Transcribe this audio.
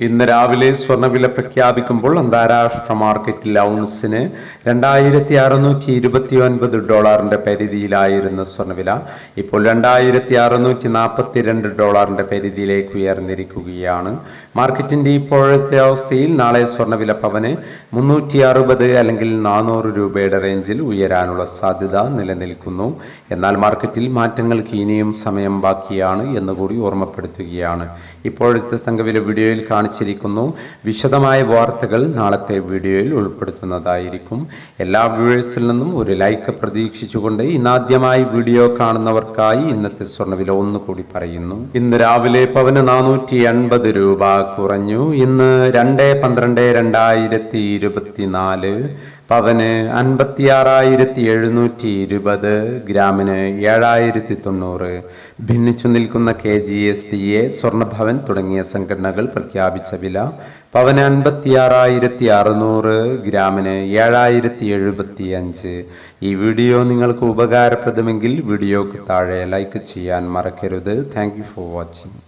ഇന്ന് രാവിലെ സ്വർണവില പ്രഖ്യാപിക്കുമ്പോൾ അന്താരാഷ്ട്ര മാർക്കറ്റിൽ ഔൺസിന് രണ്ടായിരത്തി അറുന്നൂറ്റി ഇരുപത്തി ഒൻപത് ഡോളറിന്റെ പരിധിയിലായിരുന്ന സ്വർണവില ഇപ്പോൾ രണ്ടായിരത്തി അറുന്നൂറ്റി നാൽപ്പത്തി രണ്ട് ഡോളറിന്റെ പരിധിയിലേക്ക് ഉയർന്നിരിക്കുകയാണ്. മാർക്കറ്റിന്റെ ഇപ്പോഴത്തെ അവസ്ഥയിൽ നാളെ സ്വർണവില പവന് മുന്നൂറ്റി അറുപത് അല്ലെങ്കിൽ നാനൂറ് രൂപയുടെ റേഞ്ചിൽ ഉയരാനുള്ള സാധ്യത നിലനിൽക്കുന്നു. എന്നാൽ മാർക്കറ്റിൽ മാറ്റങ്ങൾക്ക് ഇനിയും സമയം ബാക്കിയാണ് എന്നുകൂടി ഓർമ്മപ്പെടുത്തുകയാണ്. ഇപ്പോഴത്തെ തങ്കവില വീഡിയോയിൽ കാണിച്ചിരിക്കുന്നു. വിശദമായ വാർത്തകൾ നാളത്തെ വീഡിയോയിൽ ഉൾപ്പെടുത്തുന്നതായിരിക്കും. എല്ലാ വ്യൂവേഴ്സിൽ നിന്നും ഒരു ലൈക്ക് പ്രതീക്ഷിച്ചുകൊണ്ട് ഇന്നാദ്യമായി വീഡിയോ കാണുന്നവർക്കായി ഇന്നത്തെ സ്വർണവില ഒന്നുകൂടി പറയുന്നു. ഇന്ന് രാവിലെ പവന് നാനൂറ്റി എൺപത് രൂപ കുറഞ്ഞു. ഇന്ന് രണ്ട് പന്ത്രണ്ട് രണ്ടായിരത്തി ഇരുപത്തിനാല് പവന് അൻപത്തിയാറായിരത്തി എഴുന്നൂറ്റി ഇരുപത് ഗ്രാമിന് ഏഴായിരത്തി തൊണ്ണൂറ് ഭിന്നിച്ചു നിൽക്കുന്ന K G S D A സ്വർണഭവൻ തുടങ്ങിയ സംഘടനകൾ പ്രഖ്യാപിച്ച വില പവന് അൻപത്തിയാറായിരത്തി അറുന്നൂറ് ഗ്രാമിന് ഏഴായിരത്തി എഴുപത്തി അഞ്ച് ഈ വീഡിയോ നിങ്ങൾക്ക് ഉപകാരപ്രദമെങ്കിൽ വീഡിയോക്ക് താഴെ ലൈക്ക് ചെയ്യാൻ മറക്കരുത്. Thank for watching.